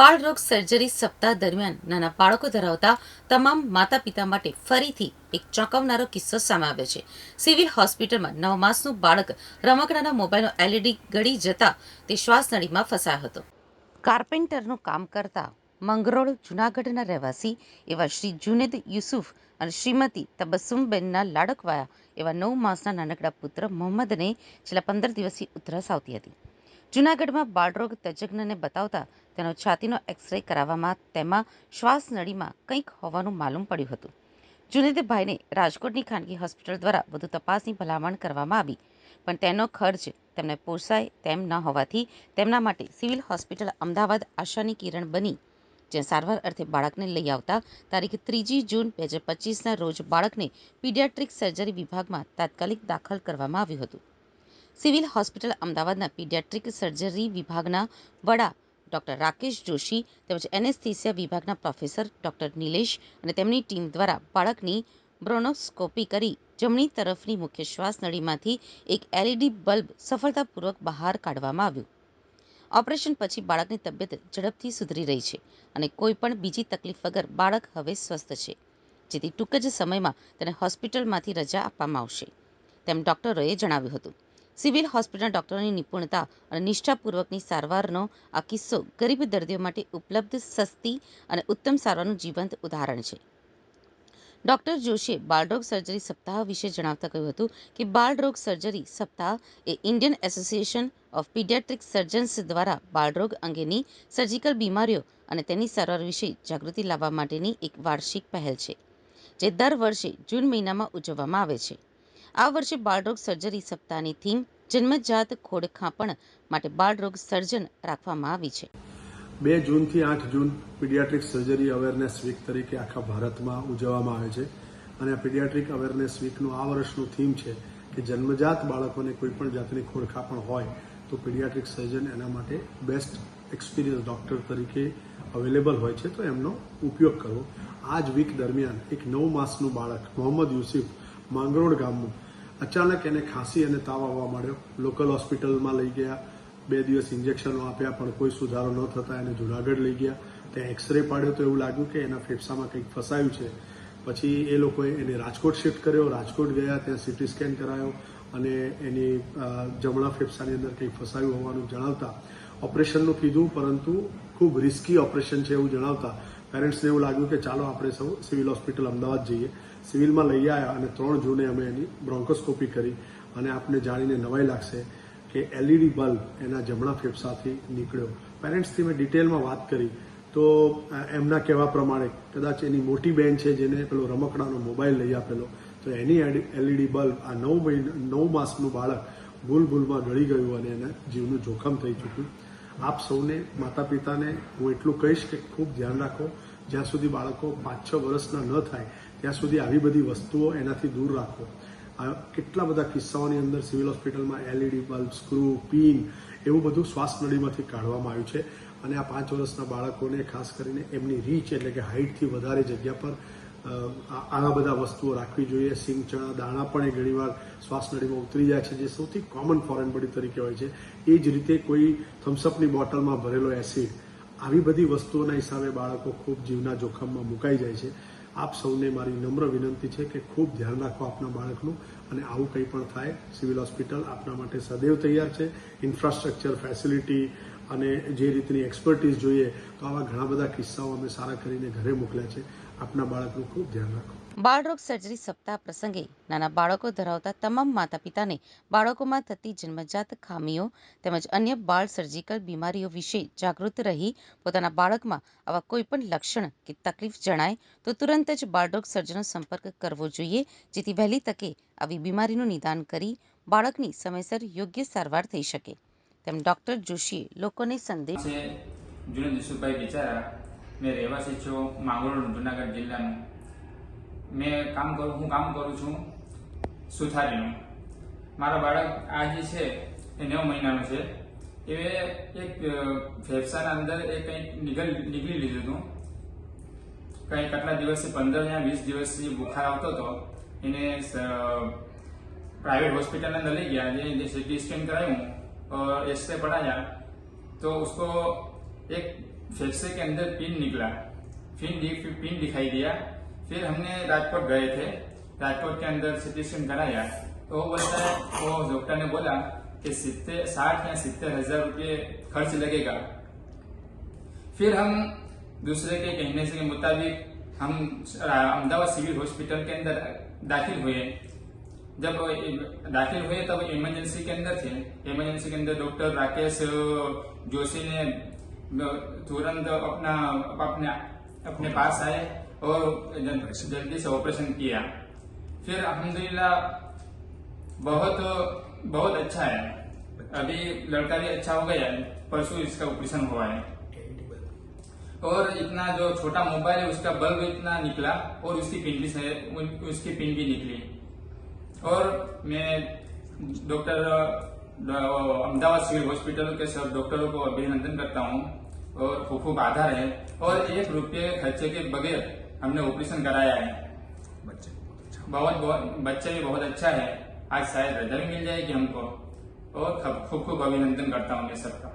બાળરોગ surgery સપ્તાહ દરમિયાન નાના બાળકો ધરાવતા તમામ માતા પિતા માટે ફરીથી એક ચોંકાવનારો કિસ્સો સામે આવ્યો છે. સિવિલ હોસ્પિટલમાં નવ માસનું બાળક રમકડાના મોબાઈલનો એલઈડી ગળી જતા તે શ્વાસનળીમાં ફસાયો હતો. કાર્પેન્ટરનું કામ કરતા મંગરોળ જુનાગઢના રહેવાસી એવા શ્રી જુનેદ યુસુફ અને શ્રીમતી તબસ્સુમબેનના લાડકવાયા એવા નવ માસના નાનકડા પુત્ર મોહમ્મદને છેલ્લા પંદર દિવસથી ઉધરસ આવતી હતી. જૂનાગઢમાં બાળરોગ તજજ્ઞને બતાવતા તેનો છાતીનો એક્સરે કરાવવામાં તેમાં શ્વાસનળીમાં કંઈક હોવાનું માલુમ પડ્યું હતું. જુનેદભાઈને રાજકોટની ખાનગી હોસ્પિટલ દ્વારા વધુ તપાસની ભલામણ કરવામાં આવી, પણ તેનો ખર્ચ તેમને પોસાય તેમ ન હોવાથી તેમના માટે સિવિલ હોસ્પિટલ અમદાવાદ આશાની કિરણ બની જ્યાં સારવાર અર્થે બાળકને લઈ આવતા તારીખ ત્રીજી જૂન બે હજાર પચીસના રોજ બાળકને પીડિયાટ્રિક સર્જરી વિભાગમાં તાત્કાલિક દાખલ કરવામાં આવ્યું હતું. સિવિલ હોસ્પિટલ અમદાવાદના પીડિયાટ્રિક સર્જરી વિભાગના વડા ડોક્ટર રાકેશ જોશી તેમજ એનેસ્થેસિયા વિભાગના પ્રોફેસર ડોક્ટર નિલેશ અને તેમની ટીમ દ્વારા બાળકની બ્રોનોસ્કોપી કરી જમણી તરફની મુખ્ય શ્વાસનળીમાંથી એક એલઈડી બલ્બ સફળતાપૂર્વક બહાર કાઢવામાં આવ્યું. ઓપરેશન પછી બાળકની તબિયત ઝડપથી સુધરી રહી છે અને કોઈ પણ બીજી તકલીફ વગર બાળક હવે સ્વસ્થ છે, જેથી ટૂંક જ સમયમાં તેને હોસ્પિટલમાંથી રજા આપવામાં આવશે, તેમ ડોક્ટરોએ જણાવ્યું હતું. સિવિલ હોસ્પિટલના ડોક્ટરોની નિપુણતા અને નિષ્ઠાપૂર્વકની સારવારનો આ કિસ્સો ગરીબ દર્દીઓ માટે ઉપલબ્ધ, સસ્તી અને ઉત્તમ સારવારનું જીવંત ઉદાહરણ છે. ડોક્ટર જોશીએ બાળરોગ સર્જરી સપ્તાહ વિશે જણાવતા કહ્યું હતું કે બાળરોગ સર્જરી સપ્તાહ એ Indian association of paediatric surgeons દ્વારા બાળરોગ અંગેની સર્જિકલ બીમારીઓ અને તેની સારવાર વિશે જાગૃતિ લાવવા માટેની એક વાર્ષિક પહેલ છે, જે દર વર્ષે જૂન મહિનામાં ઉજવવામાં આવે છે. આ વર્ષે બાળરોગ સર્જરી સપ્તાહની થીમ જન્મજાત ખોડખાંપણ માટે બાળરોગ સર્જન રાખવામાં આવી છે. બે જૂનથી આઠ જૂન પીડિયાટ્રિક સર્જરી અવેરનેસ વીક તરીકે આખા ભારતમાં ઉજવવામાં આવે છે અને આ પીડિયાટ્રિક અવેરનેસ વીકનું આ વર્ષનું થીમ છે કે જન્મજાત બાળકોને કોઈપણ જાતની ખોડખાંપણ હોય તો પીડિયાટ્રિક સર્જન એના માટે બેસ્ટ એક્સપિરિયન્સ ડોક્ટર તરીકે અવેલેબલ હોય છે તો એમનો ઉપયોગ કરવો. આ જ વીક દરમિયાન એક નવ માસનું બાળક મોહમ્મદ યુસુફ માંગરોળ ગામનું. અચાનક એને ખાંસી અને તાવ આવવા માંડ્યો. લોકલ હોસ્પિટલમાં લઈ ગયા. બે દિવસ ઇન્જેક્શનો આપ્યા, પણ કોઈ સુધારો ન થતા એને જુનાગઢ લઈ ગયા. ત્યાં એક્સરે પાડ્યો તો એવું લાગ્યું કે એના ફેફસામાં કંઈક ફસાયું છે. પછી એ લોકોએ એને રાજકોટ શિફ્ટ કર્યો. રાજકોટ ગયા, ત્યાં સિટી સ્કેન કરાયો અને એની જમણા ફેફસાની અંદર કંઈક ફસાયું હોવાનું જણાવતા. ઓપરેશનનું કીધું, પરંતુ ખૂબ રિસ્કી ઓપરેશન છે એવું જણાવતા. પેરેન્ટ્સને એવું લાગ્યું કે ચાલો, આપણે સૌ સિવિલ હોસ્પિટલ અમદાવાદ જઈએ. સિવિલમાં લઈ આવ્યા અને ત્રણ જૂને અમે એની બ્રોન્કોસ્કોપી કરી અને આપને જાણીને નવાઈ લાગશે કે એલઈડી બલ્બ એના જમણા ફેફસાથી નીકળ્યો. પેરેન્ટ્સથી મેં ડિટેલમાં વાત કરી. તો એમના કહેવા પ્રમાણે કદાચ એની મોટી બેન છે જેને પેલો રમકડાનો મોબાઈલ લઈ આપેલો, તો એની એલઈડી બલ્બ આ નવ મહિના, નવ માસનું બાળક ભૂલ ભૂલમાં ગળી ગયું અને એને જીવનું જોખમ થઈ ચૂક્યું. આપ સૌને માતા પિતાને હું એટલું કહીશ કે ખૂબ ધ્યાન રાખો. જ્યાં સુધી બાળકો પાંચ છ વર્ષના ન થાય, ત્યાં સુધી આવી બધી વસ્તુઓ એનાથી દૂર રાખો. કેટલા બધા કિસ્સાઓની અંદર સિવિલ હોસ્પિટલમાં એલઈડી બલ્બ, સ્ક્રૂ, પિન એવું બધું શ્વાસ નળીમાંથી કાઢવામાં આવ્યું છે અને આ પાંચ વર્ષના બાળકોને ખાસ કરીને એમની રીચ એટલે કે હાઇટથી વધારે જગ્યા પર આવા બધા વસ્તુઓ રાખવી જોઈએ. સિંગ, ચણા, દાણા પણ એ ઘણીવાર શ્વાસ નળીમાં ઉતરી જાય છે, જે સૌથી કોમન ફોરેન બોડી તરીકે હોય છે. એ જ રીતે કોઈ થમ્સઅપની બોટલમાં ભરેલો એસિડ આવી બધી વસ્તુઓના હિસાબે બાળકો ખૂબ જીવના જોખમમાં મુકાઈ જાય છે. આપ સૌને મારી નમ્ર વિનંતી છે કે ખૂબ ધ્યાન રાખો આપના બાળકનું અને આવું કંઈ પણ થાય, સિવિલ હોસ્પિટલ આપના માટે સદૈવ તૈયાર છે. ઇન્ફ્રાસ્ટ્રક્ચર ફેસિલિટી અને જે રીતની એક્સપર્ટીઝ જોઈએ, તો આવા ઘણા બધા કિસ્સાઓ અમે સારા કરીને ઘરે મોકલ્યા છે. આપના બાળકનું ખૂબ ધ્યાન રાખો. બાળરોગ સર્જરી સપ્તાહ પ્રસંગે નાના બાળકો ધરાવતા તમામ માતા પિતાને બાળકોમાં થતી જન્મજાત ખામીઓ તેમજ અન્ય બાળ સર્જિકલ બીમારીઓ વિશે જાગૃત રહી પોતાના બાળકમાં આવા કોઈ પણ લક્ષણ કે તકલીફ જણાય, તો તુરંત જ બાળરોગ સર્જનનો સંપર્ક કરવો જોઈએ, જેથી વહેલી તકે આવી બીમારીનું નિદાન કરી બાળકની સમયસર યોગ્ય સારવાર થઈ શકે. તેમ ડોક્ટર જોશીએ લોકોને સંદેશ જુનીદ યુસુફભાઈ બિચારા, મેં રહેવાસી છું માંગરોળ જુનાગઢ જિલ્લાનું. મેં કામ કરું, હું કામ કરું છું સુથારીનું. મારા બાળક આ જે છે એ નવ મહિનાનું છે. એ એક ફેફસાના અંદર એ કંઈક નીકળી નીકળી લીધું હતું. કંઈ કેટલા દિવસથી પંદર યા વીસ દિવસથી બુખાર આવતો હતો. એને પ્રાઇવેટ હોસ્પિટલની અંદર લઈ ગયા. જે સિટી સ્કેન કરાવ્યું और एक्सरे पढ़ाया तो उसको एक फेफड़े के अंदर पिन निकला। फिर पिन दिखाई दिया। फिर हमने राजकोट गए थे। राजकोट के अंदर सिटी स्कैन कराया तो वो बोलता है, वो डॉक्टर ने बोला कि सित्ते, साठ या सितर हज़ार रुपये खर्च लगेगा। फिर हम दूसरे के कहने से के मुताबिक हम अहमदाबाद सिविल हॉस्पिटल के अंदर दाखिल हुए। जब दाखिल हुए, तब इमरजेंसी के अंदर थे। इमरजेंसी के अंदर डॉक्टर राकेश, जोशी ने तुरंत अपना, अपने अपने पास आए और जल्दी से ऑपरेशन किया। फिर अल्हम्दुलिल्लाह, बहुत बहुत अच्छा है। अभी लड़का भी अच्छा हो गया है। परसों इसका ऑपरेशन हुआ है। और इतना जो छोटा मोबाइल है, उसका बल्ब इतना निकला और उसकी पिन भी उसकी पिन भी निकली। और मैं डॉक्टर अहमदाबाद सिविल हॉस्पिटल के सब डॉक्टरों को अभिनंदन करता हूँ और खूब खूब आधार है। और एक रुपये खर्चे के बगैर हमने ऑपरेशन कराया है। बहुत बहुत बच्चा भी बहुत अच्छा है। आज शायद रिज़ल्ट मिल जाएगी हमको। और खूब खूब अभिनंदन करता हूँ मैं सबका।